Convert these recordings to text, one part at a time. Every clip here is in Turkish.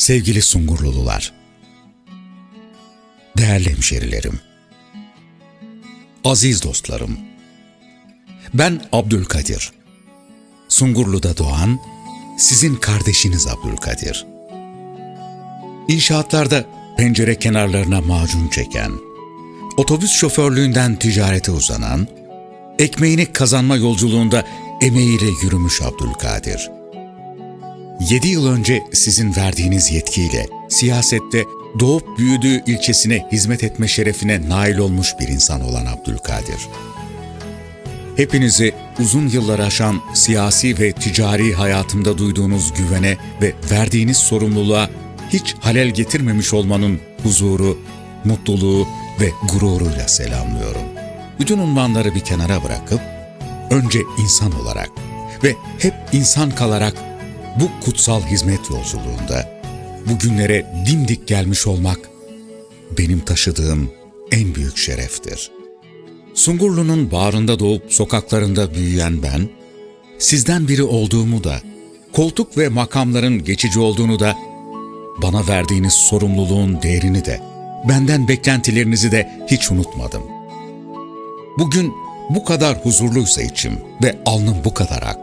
Sevgili Sungurlulular, değerli hemşerilerim, aziz dostlarım, ben Abdülkadir. Sungurlu'da doğan sizin kardeşiniz Abdülkadir. İnşaatlarda pencere kenarlarına macun çeken, otobüs şoförlüğünden ticarete uzanan, ekmeğini kazanma yolculuğunda emeğiyle yürümüş Abdülkadir. Yedi yıl önce sizin verdiğiniz yetkiyle siyasette doğup büyüdüğü ilçesine hizmet etme şerefine nail olmuş bir insan olan Abdülkadir. Hepinizi uzun yıllar aşan siyasi ve ticari hayatımda duyduğunuz güvene ve verdiğiniz sorumluluğa hiç halel getirmemiş olmanın huzuru, mutluluğu ve gururuyla selamlıyorum. Bütün unvanları bir kenara bırakıp önce insan olarak ve hep insan kalarak bu kutsal hizmet yolculuğunda bugünlere dimdik gelmiş olmak benim taşıdığım en büyük şereftir. Sungurlu'nun bağrında doğup sokaklarında büyüyen ben, sizden biri olduğumu da, koltuk ve makamların geçici olduğunu da, bana verdiğiniz sorumluluğun değerini de, benden beklentilerinizi de hiç unutmadım. Bugün bu kadar huzurluysa içim ve alnım bu kadar ak,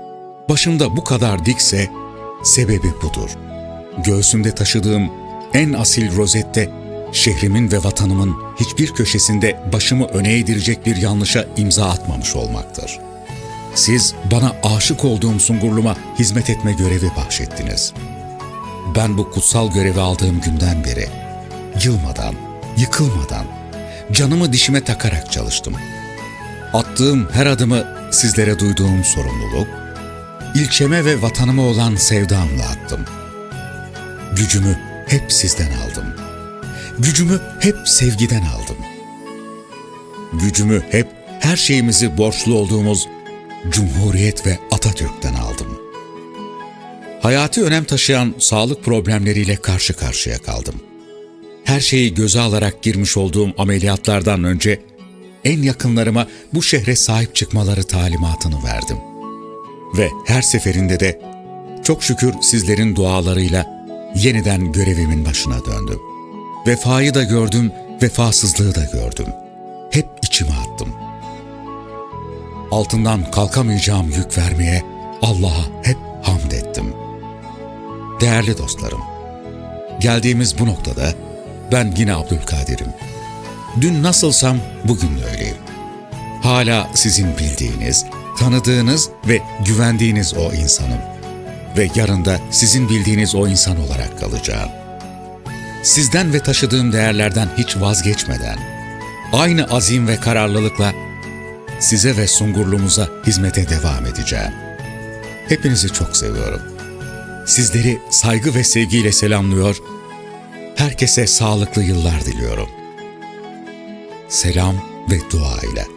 başımda bu kadar dikse, sebebi budur. Göğsümde taşıdığım en asil rozette şehrimin ve vatanımın hiçbir köşesinde başımı öne eğdirecek bir yanlışa imza atmamış olmaktır. Siz bana aşık olduğum Sungurlu'ma hizmet etme görevi bahşettiniz. Ben bu kutsal görevi aldığım günden beri yılmadan, yıkılmadan, canımı dişime takarak çalıştım. Attığım her adımı sizlere duyduğum sorumluluk, ilçeme ve vatanıma olan sevdamla attım. Gücümü hep sizden aldım. Gücümü hep sevgiden aldım. Gücümü hep her şeyimizi borçlu olduğumuz Cumhuriyet ve Atatürk'ten aldım. Hayati önem taşıyan sağlık problemleriyle karşı karşıya kaldım. Her şeyi göze alarak girmiş olduğum ameliyatlardan önce en yakınlarıma bu şehre sahip çıkmaları talimatını verdim. Ve her seferinde de çok şükür sizlerin dualarıyla yeniden görevimin başına döndüm. Vefayı da gördüm, vefasızlığı da gördüm. Hep içime attım. Altından kalkamayacağım yük vermeye Allah'a hep hamd ettim. Değerli dostlarım, geldiğimiz bu noktada ben yine Abdülkadir'im. Dün nasılsam bugün de öyleyim. Hala sizin bildiğiniz, tanıdığınız ve güvendiğiniz o insanım. Ve yarın da sizin bildiğiniz o insan olarak kalacağım. Sizden ve taşıdığım değerlerden hiç vazgeçmeden, aynı azim ve kararlılıkla size ve sungurluğumuza hizmete devam edeceğim. Hepinizi çok seviyorum. Sizleri saygı ve sevgiyle selamlıyor, herkese sağlıklı yıllar diliyorum. Selam ve dua ile.